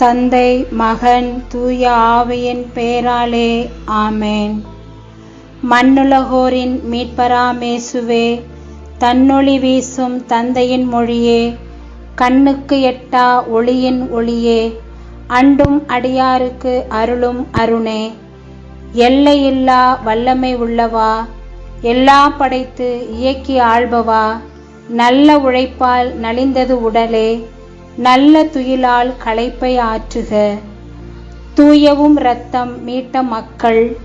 தந்தை மகன் தூய ஆவியின் பேராலே ஆமேன். மண்ணுலகோரின் மீட்பராமேசுவே தன்னொளி வீசும் தந்தையின் மொழியே கண்ணுக்கு எட்டா ஒளியின் ஒளியே அண்டும் அடியாருக்கு அருளும் அருணே. எல்லையில்லா வல்லமை உள்ளவா எல்லா படைத்து இயக்கி ஆள்பவா நல்ல உழைப்பால் நலிந்தது உடலே. நல்ல துயிலால் களைப்பை ஆற்றுக. தூயவும் இரத்தம் மீட்ட மக்கள்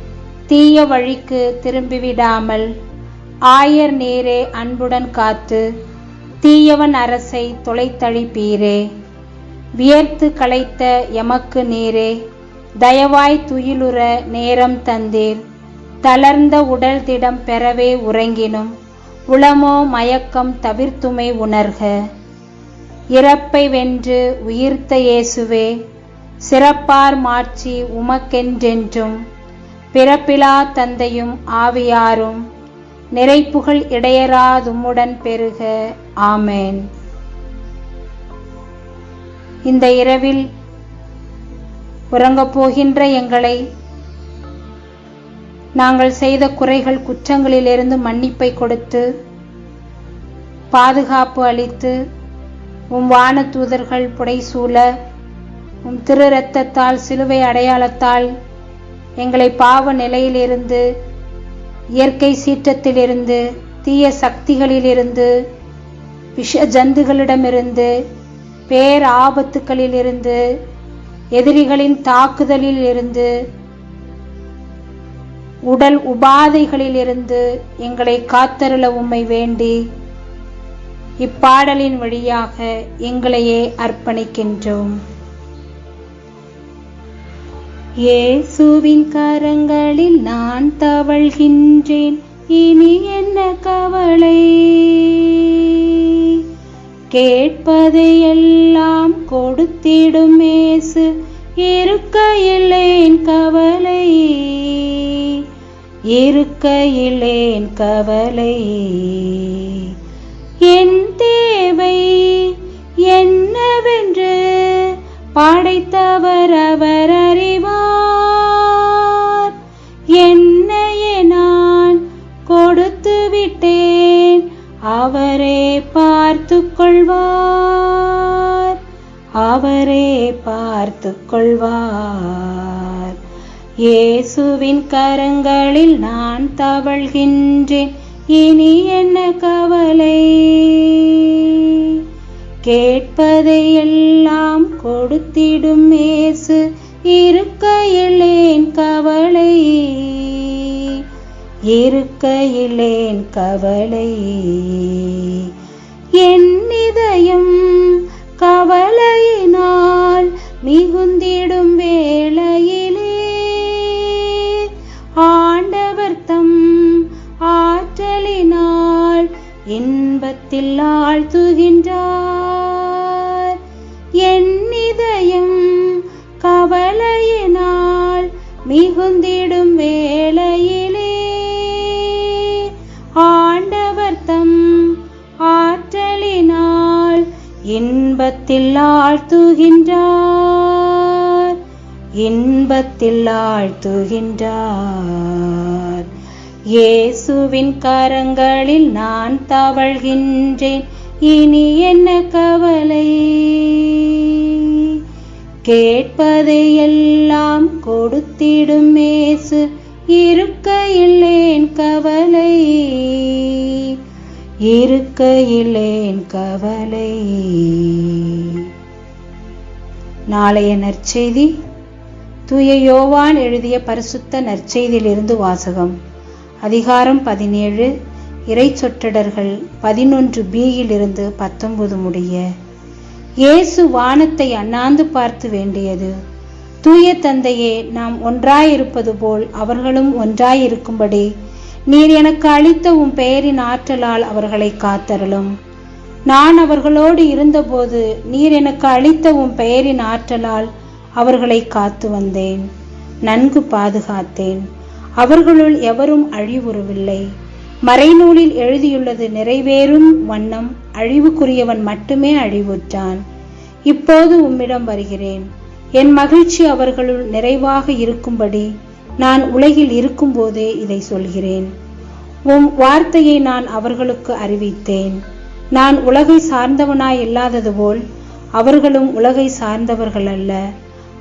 தீய வழிக்கு திரும்பிவிடாமல் ஆயர் நேரே அன்புடன் காத்து தீயவன் அரசை தொலைத்தழிப்பீரே. வியர்த்து களைத்த எமக்கு நீரே தயவாய் துயிலுற நேரம் தந்தீர். தளர்ந்த உடல் திடம் பெறவே உறங்கினும் உளமோ மயக்கம் தவிர்த்துமை உணர்க. இறப்பை வென்று உயிர்த்த இயேசுவே சிறப்பார் மாட்சி உமக்கென்றென்றும் பிறப்பிலா தந்தையும் ஆவியாரும் நிறைப்புகள் இடையராதும்முடன் பெருக. ஆமேன். இந்த இரவில் உறங்கப் போகின்ற எங்களை நாங்கள் செய்த குறைகள் குற்றங்களிலிருந்து மன்னிப்பை கொடுத்து பாதுகாப்பு அளித்து உம் வான தூதர்கள் புடைசூழ உம் திரு இரத்தத்தால் சிலுவை அடையாளத்தால் எங்களை பாவ நிலையிலிருந்து இயற்கை சீற்றத்திலிருந்து தீய சக்திகளிலிருந்து விஷ ஜந்துகளிடமிருந்து பேர் ஆபத்துக்களிலிருந்து எதிரிகளின் தாக்குதலில் இருந்து உடல் உபாதைகளிலிருந்து எங்களை காத்தருள உம்மை வேண்டி இப்பாடலின் வழியாக எங்களையே அர்ப்பணிக்கின்றோம். இயேசுவின் கரங்களில் நான் தவழ்கின்றேன். இனி என்ன கவலை? கேட்பதையெல்லாம் கொடுத்திடும் இருக்க இருக்கையிலேன் கவலை. இருக்கையிலேன் கவலை. என் தேவை என்னவென்று படைத்தவர் அவர் அறிவார். என்னையே நான் கொடுத்து விட்டேன் அவரே பார்த்து கொள்வார். அவரே பார்த்து கொள்வார். இயேசுவின் கரங்களில் நான் தவழ்கின்றேன். இனி என்ன கவலை? கேட்பதை எல்லாம் கொடுத்திடும் மேசு இருக்கையிலேன் கவலை. இருக்கையிலேன் கவலை. என் இதயம் கவலையினால் மிகுந்திடும் வேளையிலே இன்பத்தில் ஆழ்த்துகின்றார். என் இதயம் கவலையினால் மிகுந்திடும் வேளையிலே. ஆண்டவர் தம் ஆற்றலினால் இன்பத்தில் ஆழ்த்துகின்றார். இன்பத்தில் ஆழ்த்துகின்றார். இயேசுவின் கரங்களில் நான் தவழ்கின்றேன். இனி என்ன கவலை? கேட்பதையெல்லாம் கொடுத்திடும் மேசு இருக்கையில்லேன் கவலை. இருக்கையில்லேன் கவலை. நாளைய நற்செய்தி. தூய யோவான் எழுதிய பரிசுத்த நற்செய்தியிலிருந்து வாசகம். அதிகாரம் பதினேழு. இறை சொற்றடர்கள் பதினொன்று பியிலிருந்து பத்தொன்பது முடிய. இயேசு வானத்தை அண்ணாந்து பார்த்து வேண்டியது. தூய தந்தையே நாம் ஒன்றாயிருப்பது போல் அவர்களும் ஒன்றாயிருக்கும்படி நீர் எனக்கு அளித்த உம் பெயரின் ஆற்றலால் அவர்களை காத்தருளும். நான் அவர்களோடு இருந்தபோது நீர் எனக்கு அளித்த உம் பெயரின் ஆற்றலால் அவர்களை காத்து வந்தேன். நன்கு பாதுகாத்தேன். அவர்களுள் எவரும் அழிவுறவில்லை. மறைநூலில் எழுதியுள்ளது நிறைவேறும் வண்ணம் அழிவுக்குரியவன் மட்டுமே அழிவுற்றான். இப்போது உம்மிடம் வருகிறேன். என் மகிழ்ச்சி அவர்களுள் நிறைவாக இருக்கும்படி நான் உலகில் இருக்கும்போதே இதை சொல்கிறேன். உம் வார்த்தையை நான் அவர்களுக்கு அறிவித்தேன். நான் உலகை சார்ந்தவனாய் இல்லாதது போல் அவர்களும் உலகை சார்ந்தவர்கள் அல்ல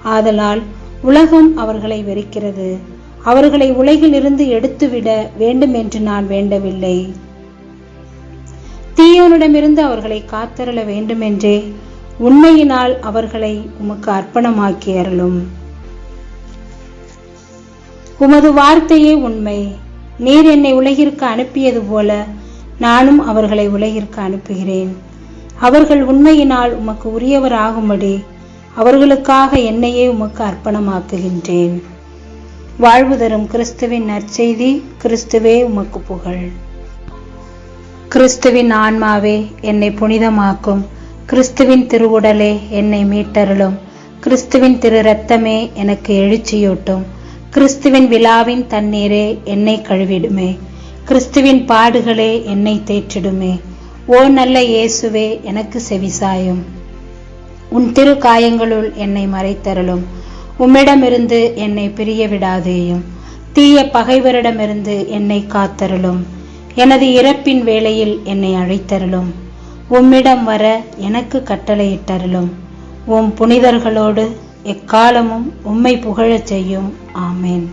ஆதலால் உலகம் அவர்களை வெறுக்கிறது. அவர்களை உலகிலிருந்து எடுத்துவிட வேண்டும் என்று நான் வேண்டவில்லை. தீயோனிடமிருந்து அவர்களை காத்தருள வேண்டுமென்றே உண்மையினால் அவர்களை உமக்கு அர்ப்பணமாக்கி அருளும். உமது வார்த்தையே உண்மை. நீர் என்னை உலகிற்கு அனுப்பியது போல நானும் அவர்களை உலகிற்கு அனுப்புகிறேன். அவர்கள் உண்மையினால் உமக்கு உரியவராகும்படி அவர்களுக்காக என்னையே உமக்கு அர்ப்பணமாக்குகின்றேன். வாழ்வு தரும் கிறிஸ்துவின் நற்செய்தி கிறிஸ்துவே உமக்கு புகழ். கிறிஸ்துவின் ஆன்மாவே என்னை புனிதமாக்கும். கிறிஸ்துவின் திருவுடலே என்னை மீட்டருளும். கிறிஸ்துவின் திரு ரத்தமே எனக்கு எழுச்சியூட்டும். கிறிஸ்துவின் விழாவின் தண்ணீரே என்னை கழுவிடுமே. கிறிஸ்துவின் பாடுகளே என்னை தேற்றிடுமே. ஓ நல்ல இயேசுவே எனக்கு செவிசாயும். உன் திரு காயங்களுள் என்னை மறைத்தருளும். உம்மிடமிருந்து என்னை பிரிய விடாதேயும் தீய பகைவரிடமிருந்து என்னை காத்தருளும். எனது இறப்பின் வேளையில் என்னை அழைத்தருளும். உம்மிடம் வர எனக்கு கட்டளையிட்டருளும். உம் புனிதர்களோடு எக்காலமும் உம்மை புகழச் செய்யும். ஆமேன்.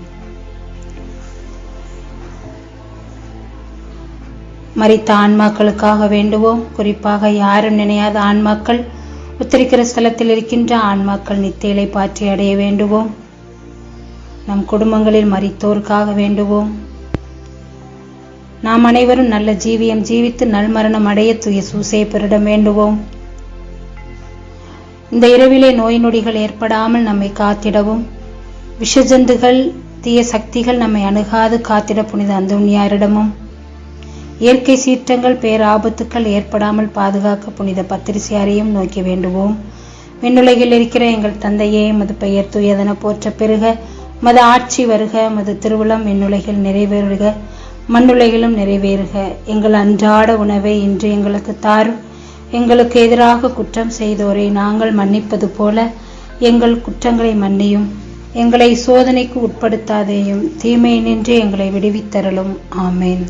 மறித்த ஆன்மாக்களுக்காக வேண்டுவோம். குறிப்பாக யாரும் நினையாத ஆன்மாக்கள் உத்தரிக்கிற ஸ்தலத்தில் இருக்கின்ற ஆன்மாக்கள் நித்தியலை பாற்றி அடைய வேண்டுவோம். நம் குடும்பங்களில் மறித்தோருக்காக வேண்டுவோம். நாம் அனைவரும் நல்ல ஜீவியம் ஜீவித்து நல்மரணம் அடைய தூய சூசேப்பரிடம் வேண்டுவோம். இந்த இரவிலே நோய் நொடிகள் ஏற்படாமல் நம்மை காத்திடவும். விஷஜந்துகள் தீய சக்திகள் நம்மை அணுகாது காத்திட புனித அந்தோனியாரிடமும். இயற்கை சீற்றங்கள் பேராபத்துக்கள் ஏற்படாமல் பாதுகாக்க புனித பத்திரிசியாரையும் நோக்கி வேண்டுவோம். விண்ணுலகில் இருக்கிற எங்கள் தந்தையே மது பெயர் தூயதன போற்ற பெருக மது ஆட்சி வருக மது திருவிழம் விண்ணுலகில் நிறைவேறுக மண்ணுலகிலும் நிறைவேறுக. எங்கள் அன்றாட உணவை இன்று எங்களுக்கு தாரும் எங்களுக்கு எதிராக குற்றம் செய்தோரை நாங்கள் மன்னிப்பது போல எங்கள் குற்றங்களை மன்னியும். எங்களை சோதனைக்கு உட்படுத்தாதேயும் தீமை நின்று எங்களை விடுவித்தரலும் ஆமேன்.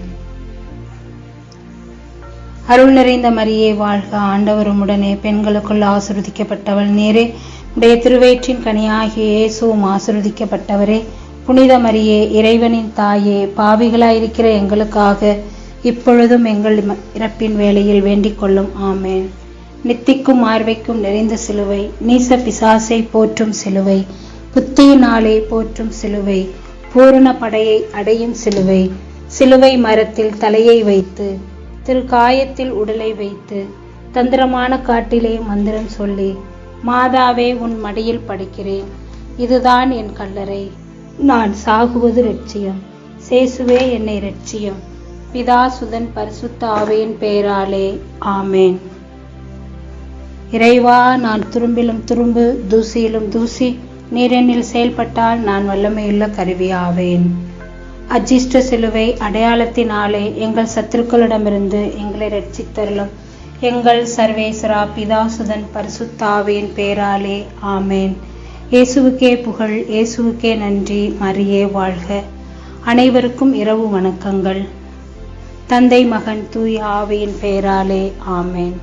அருள் நிறைந்த மரியே வாழ்க ஆண்டவரும் உடனே பெண்களுக்குள் ஆசிர்வதிக்கப்பட்டவள் நேரே. உடைய திருவயிற்றின் கனியாகிய இயேசுவும் ஆசிர்வதிக்கப்பட்டவரே. புனித மரியே இறைவனின் தாயே பாவிகளாயிருக்கிற எங்களுக்காக இப்பொழுதும் எங்கள் இறப்பின் வேளையில் வேண்டிக் கொள்ளும். ஆமேன். நித்திக்கும் மார்வைக்கும் நிறைந்த சிலுவை நீச பிசாசை போற்றும் சிலுவை புத்தியினாலே போற்றும் சிலுவை பூரண படையை அடையும் சிலுவை சிலுவை மரத்தில் தலையை வைத்து திரு காயத்தில் உடலை வைத்து தந்திரமான காட்டிலே மந்திரம் சொல்லி மாதாவே உன் மடியில் படுக்கிறேன். இதுதான் என் கல்லறை. நான் சாகுவது லட்சியம். சேசுவே என்னை லட்சியம் பிதாசுதன் பரிசுத்த ஆவையின் பெயராலே ஆமேன். இறைவா நான் துரும்பிலும் துரும்பு தூசியிலும் தூசி நீரெண்ணில் செயல்பட்டால் நான் வல்லமையுள்ள கருவி ஆவேன் அஜிஷ்ட சிலுவை அடையாளத்தினாலே எங்கள் சத்துருக்களிடமிருந்து எங்களை ரட்சித்தருளும். எங்கள் சர்வேஸ்வரா பிதாசுதன் பரிசுத்தாவின் பேராலே ஆமேன். இயேசுவுக்கே புகழ் இயேசுவுக்கே நன்றி மரியே வாழ்க. அனைவருக்கும் இரவு வணக்கங்கள். தந்தை மகன் தூய் ஆவியின் பெயராலே ஆமேன்.